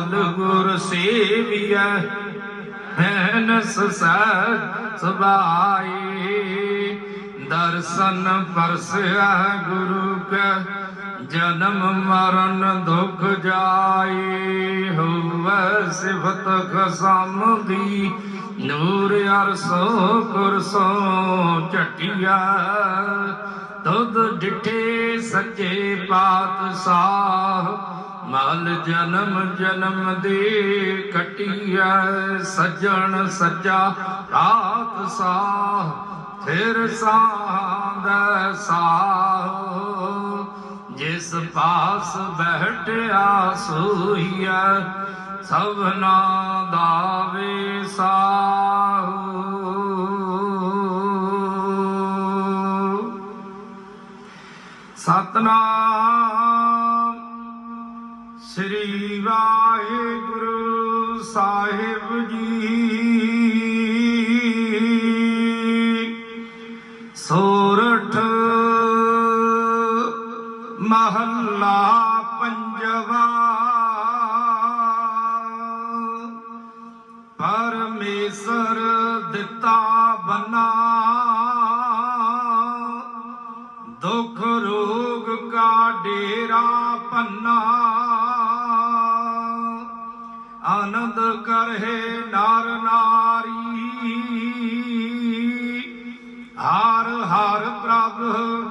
ਮਲ ਗੁਰ ਸੇਵੀਐ ਹੈਨਸ ਸਹਿ ਸੁਭਾਈ। ਦਰਸ਼ਨ ਪਰਸਿਆ ਗੁਰੂ ਕੈ, ਜਨਮ ਮਰਨ ਦੁਖ ਜਾਈ। ਹੋਵੈ ਸਿਫਤ ਖਸਮ ਦੀ ਨੂਰ ਅਰਸੋ ਕੁਰਸੋ ਝਟਿਆ ਤੁਧ ਡਿਠੇ ਸੱਚੇ ਪਾਤਸ਼ਾਹ ਮਲ ਜਨਮ ਜਨਮ ਦੇ ਕਟਿਆ ਸੱਜਣ ਸੱਚਾ ਪਾਤਸ਼ਾਹ ਫਿਰ ਸਾਧ ਸਾਹ। ਜਿਸ ਪਾਸ ਬਹਿਟਿਆ ਸੋਈਆ ਸਭਨਾ ਦਾ ਵਿਸਾਹੂ ਸਤਨਾਮ ਸ੍ਰੀ ਵਾਹਿਗੁਰੂ ਸਾਹਿਬ ਜੀ। ਸੋਰਠ ਮਹੱਲਾ ਪੰਜਵਾ। ਪਰਮੇਸ਼ਰ ਦਿੱਤਾ ਬਨਾ। ਦੁੱਖ ਰੋਗ ਕਾ ਡੇਰਾ ਪੰਨਾ ਆਨੰਦ ਕਰਹਿ ਨਾਰ ਨਾਰੀ। ਹਰ ਹਰ ਪ੍ਰਭ,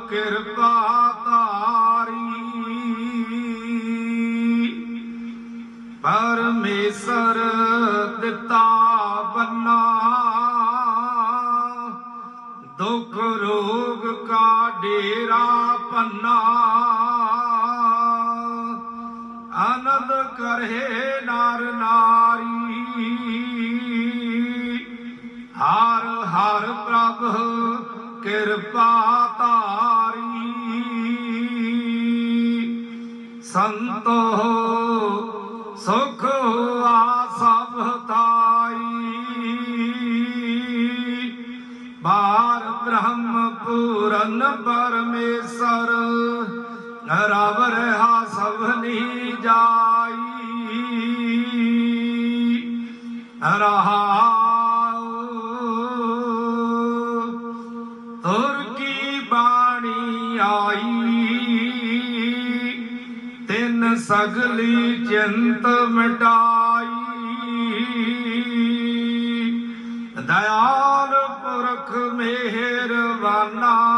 ਕਿਰਪਾ ਤਾਰੀ। ਪਰਮੇਸ਼ਰ ਦਿੱਤਾ ਬੰਨਾ। ਦੁਖ ਰੋਗ ਕਾ ਡੇਰਾ ਪੰਨਾ। ਆਨੰਦ ਕਰਹਿ ਨਰ ਨਾਰੀ। ਹਰ ਹਰ ਪ੍ਰਭ ਕਿਰਪਾ ਤਾਰੀ ਸੰਤੋ ਸੁਖ ਆ ਸਭ ਤਾਈ ਬਾਰ ਬ੍ਰਹਮ ਪੂਰਨ ਪਰਮੇਸ਼ਰ ਰਵ ਰਹਾ ਰਹਾਉ ਤੁਰ ਕੀ ਬਾਣੀ ਆਈ? ਤਿੰਨ ਸਗਲੀ ਚਿੰਤ ਮਿਟਾਈ। ਦਇਆਲ ਪੁਰਖ ਮਿਹਰਬਾਨਾ।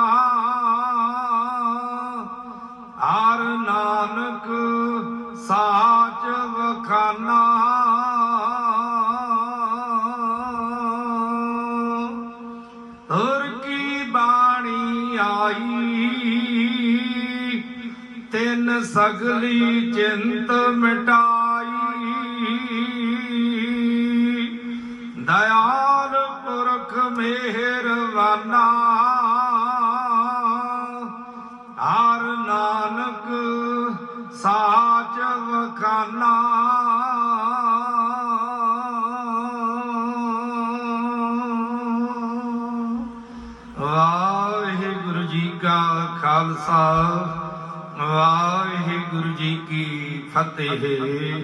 ਤਿੰਨ ਸਗਲੀ ਚਿੰਤ ਮਿਟਾਈ। ਦਇਆਲ ਪੁਰਖ ਮਿਹਰਬਾਨਾ, ਹਰ ਨਾਨਕ ਸਾਚ ਵਖਾਨਾ। ਵਾਹਿਗੁਰੂ ਜੀ ਕਾ ਖਾਲਸਾ। ਵਾਹਿਗੁਰੂ ਜੀ ਕੀ ਫਤਿਹ।